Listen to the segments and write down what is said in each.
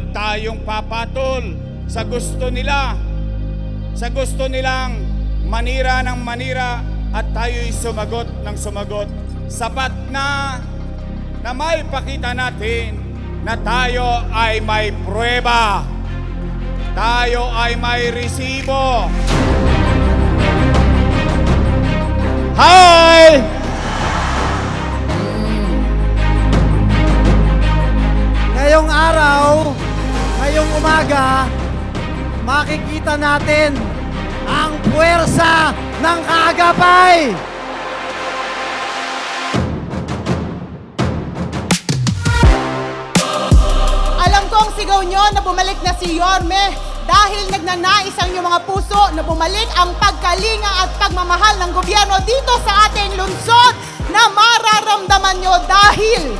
Huwag tayong papatol sa gusto nila. Sa gusto nilang manira ng manira at tayo'y sumagot ng sumagot. Sapat na na may pakita natin na tayo ay may prueba. Tayo ay may resibo. Hi! Makikita natin ang puwersa ng kaagapay. Alam ko ang sigaw nyo na bumalik na si Yorme dahil nagnanais ang inyong mga puso na bumalik ang pagkalinga at pagmamahal ng gobyerno dito sa ating lungsod na mararamdaman nyo dahil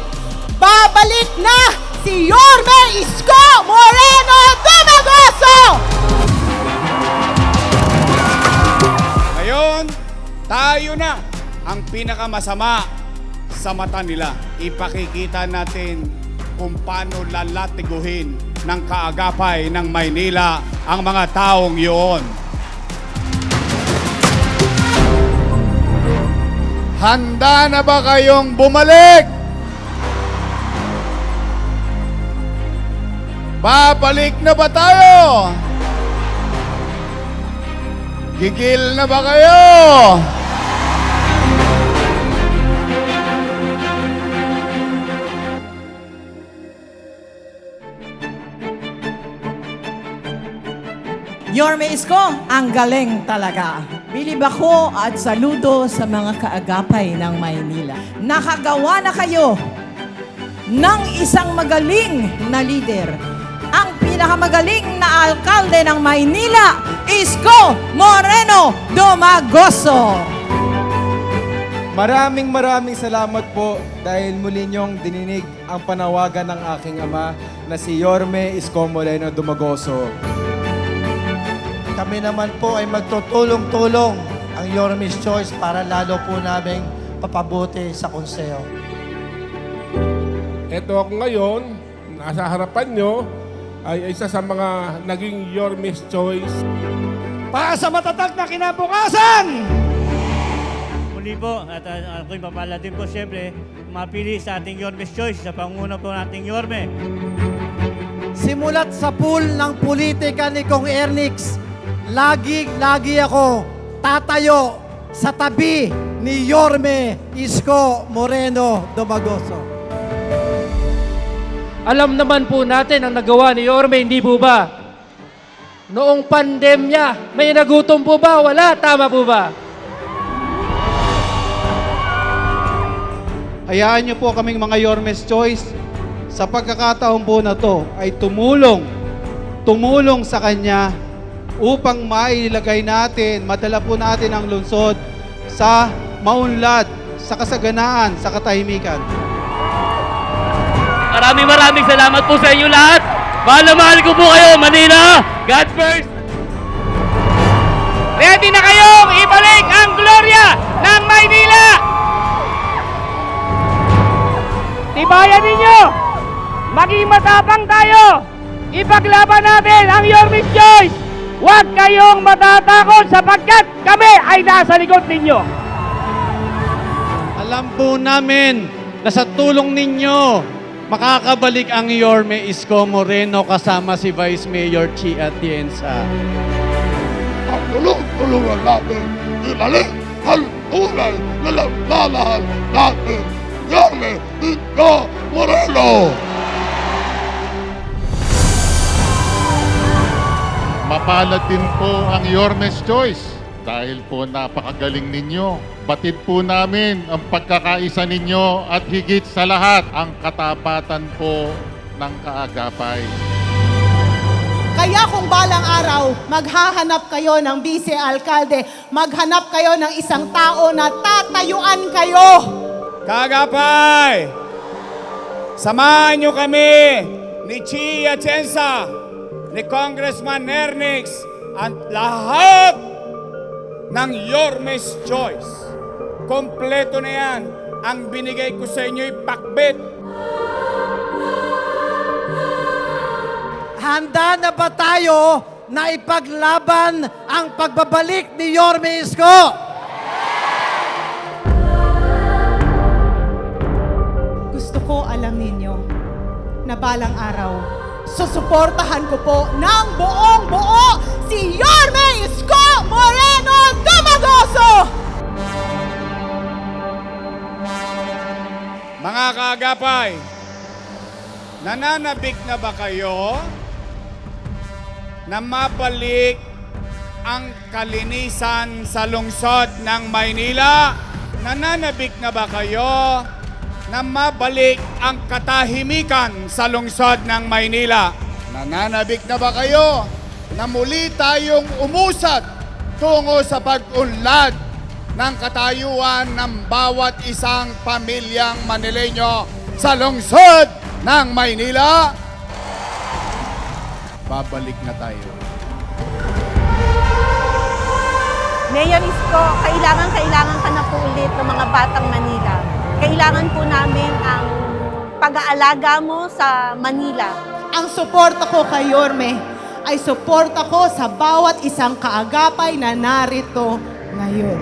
babalik na si Yorme Isko Moreno Dumagoso! Ngayon, tayo na ang pinakamasama sa mata nila. Ipakikita natin kung paano lalatiguhin ng kaagapay ng Maynila ang mga taong yun. Handa na ba kayong bumalik? Babalik na ba tayo? Gigil na ba kayo? Yorme Isko, ang galing talaga. Bilib ako at saludo sa mga kaagapay ng Maynila. Nakagawa na kayo ng isang magaling na leader. Pinakamagaling na alkalde ng Maynila, Isko Moreno Domagoso. Maraming maraming salamat po dahil muli niyong dininig ang panawagan ng aking ama na si Yorme Isko Moreno Dumagoso. Kami naman po ay magtutulong-tulong ang Yorme's Choice para lalo po namin papabuti sa konseho. Ito ako ngayon, nasa harapan nyo, ay isa sa mga naging Your Miss Choice. Para sa matatag na kinabukasan! Muli po, at uh, ako'y mapala din po siyempre, mapili sa ating Yorme's Choice, sa panguna po nating Yorme. Simulat sa pool ng politika ni Kong Ernix, lagi-lagi ako tatayo sa tabi ni Yorme Isko Moreno Domagoso. Alam naman po natin ang nagawa ni Yorme, hindi po ba? Noong pandemya, may nagutom po ba? Wala. Tama po ba? Hayaan niyo po kaming mga Yormes Choice sa pagkakataon po na to ay tumulong, tumulong sa Kanya upang mailagay natin, madala po natin ang lungsod sa maunlad, sa kasaganaan, sa katahimikan. Maraming maraming salamat po sa inyo lahat. Mahal na mahal ko po kayo, Manila. God first. Ready na kayong ibalik ang gloria ng Maynila! Tibayan ninyo! Maging matapang tayo! Ipaglaban natin ang Your Miss Choice! Huwag kayong matatakot sapagkat kami ay nasa likod ninyo! Alam po namin na sa tulong ninyo, makakabalik ang Yorme Isko Moreno kasama si Vice Mayor Chi Atienza. Ang tulong-tulungan natin, ibalik ang tunay na nagmamahal natin, Your Miss Isko Moreno! Mapalad din po ang Yormes Choice dahil po napakagaling ninyo. Batid po namin ang pagkakaisa ninyo at higit sa lahat ang katapatan po ng kaagapay. Kaya kung balang araw, maghahanap kayo ng vice alkalde, maghanap kayo ng isang tao na tatayuan kayo. Kagapay! Samahan nyo kami ni Chia Chensa, ni Congressman Ernix, at lahat ng Yormes Choice. Kompleto na yan. Ang binigay ko sa inyo'y pakbet. handa na ba tayo na ipaglaban ang pagbabalik ni Yorme Isko? Gusto ko alam ninyo na balang araw, susuportahan ko po ng buong buo si Yorme Isko Moreno Dumagoso! Mga kaagapay, nananabik na ba kayo na mabalik ang kalinisan sa lungsod ng Maynila? Nananabik na ba kayo na mabalik ang katahimikan sa lungsod ng Maynila? Nananabik na ba kayo na muli tayong umusad tungo sa pag-unlad ng katayuan ng bawat isang pamilyang Manileño sa lungsod ng Maynila? Babalik na tayo. Mayor Isko, kailangan kailangan ka na po ulit ng mga batang Manila. Kailangan po namin ang pag-aalaga mo sa Manila. Ang suporta ko kay Yorme ay suporta ko sa bawat isang kaagapay na narito ngayon.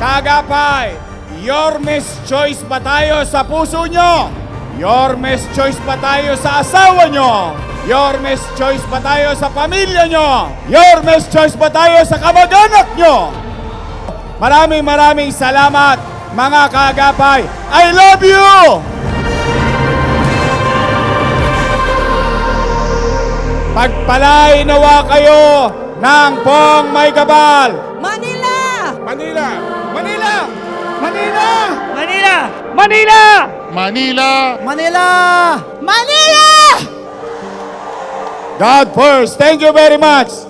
Kagapay, your miss choice ba tayo sa puso nyo? Your miss choice ba tayo sa asawa nyo? Your miss choice ba tayo sa pamilya nyo? Your miss choice ba tayo sa kamag-anak nyo? Maraming maraming salamat mga kagapay. I love you! Pagpalay nawa kayo ng pong may gabal. Manila! Manila! Manila! Manila! Manila! Manila! Manila! Manila! Manila! God first. Thank you very much.